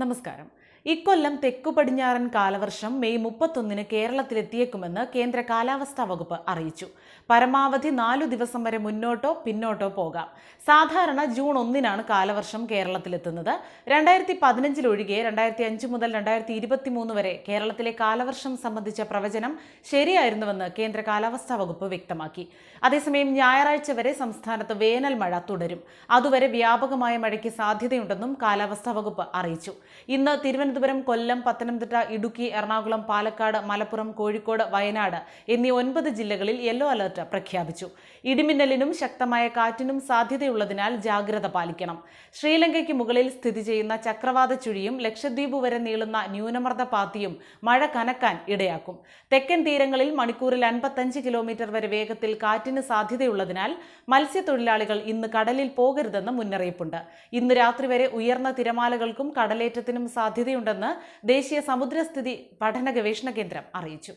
നമസ്കാരം. ഇക്കൊല്ലം തെക്കു പടിഞ്ഞാറൻ കാലവർഷം മെയ് മുപ്പത്തൊന്നിന് കേരളത്തിലെത്തിയേക്കുമെന്ന് കേന്ദ്ര കാലാവസ്ഥാ വകുപ്പ് അറിയിച്ചു. പരമാവധി നാലു ദിവസം വരെ മുന്നോട്ടോ പിന്നോട്ടോ പോകാം. സാധാരണ ജൂൺ ഒന്നിനാണ് കാലവർഷം കേരളത്തിലെത്തുന്നത്. രണ്ടായിരത്തി പതിനഞ്ചിലൊഴികെ രണ്ടായിരത്തി അഞ്ച് മുതൽ രണ്ടായിരത്തി ഇരുപത്തി മൂന്ന് വരെ കേരളത്തിലെ കാലവർഷം സംബന്ധിച്ച പ്രവചനം ശരിയായിരുന്നുവെന്ന് കേന്ദ്ര കാലാവസ്ഥാ വകുപ്പ് വ്യക്തമാക്കി. അതേസമയം ഞായറാഴ്ച വരെ സംസ്ഥാനത്ത് വേനൽ മഴ തുടരും. അതുവരെ വ്യാപകമായ മഴയ്ക്ക് സാധ്യതയുണ്ടെന്നും കാലാവസ്ഥാ വകുപ്പ് അറിയിച്ചു. ഇന്ന് തിരുവനന്തപുരം കൊല്ലം പത്തനംതിട്ട ഇടുക്കി എറണാകുളം പാലക്കാട് മലപ്പുറം കോഴിക്കോട് വയനാട് എന്നീ ഒൻപത് ജില്ലകളിൽ യെല്ലോ അലർട്ട് പ്രഖ്യാപിച്ചു. ഇടിമിന്നലിനും ശക്തമായ കാറ്റിനും സാധ്യതയുള്ളതിനാൽ ജാഗ്രത പാലിക്കണം. ശ്രീലങ്കയ്ക്ക് മുകളിൽ സ്ഥിതി ചെയ്യുന്ന ചക്രവാത ചുഴിയും ലക്ഷദ്വീപ് വരെ നീളുന്ന ന്യൂനമർദ്ദ പാത്തിയും മഴ കനക്കാൻ ഇടയാക്കും. തെക്കൻ തീരങ്ങളിൽ മണിക്കൂറിൽ അൻപത്തഞ്ച് കിലോമീറ്റർ വരെ വേഗത്തിൽ കാറ്റിന് സാധ്യതയുള്ളതിനാൽ മത്സ്യത്തൊഴിലാളികൾ ഇന്ന് കടലിൽ പോകരുതെന്ന് മുന്നറിയിപ്പുണ്ട്. ഇന്ന് രാത്രി വരെ ഉയർന്ന തിരമാലകൾക്കും കടലേറ്റത്തിനും സാധ്യതയുണ്ടെന്ന് ദേശീയ സമുദ്രസ്ഥിതി പഠന ഗവേഷണ കേന്ദ്രം അറിയിച്ചു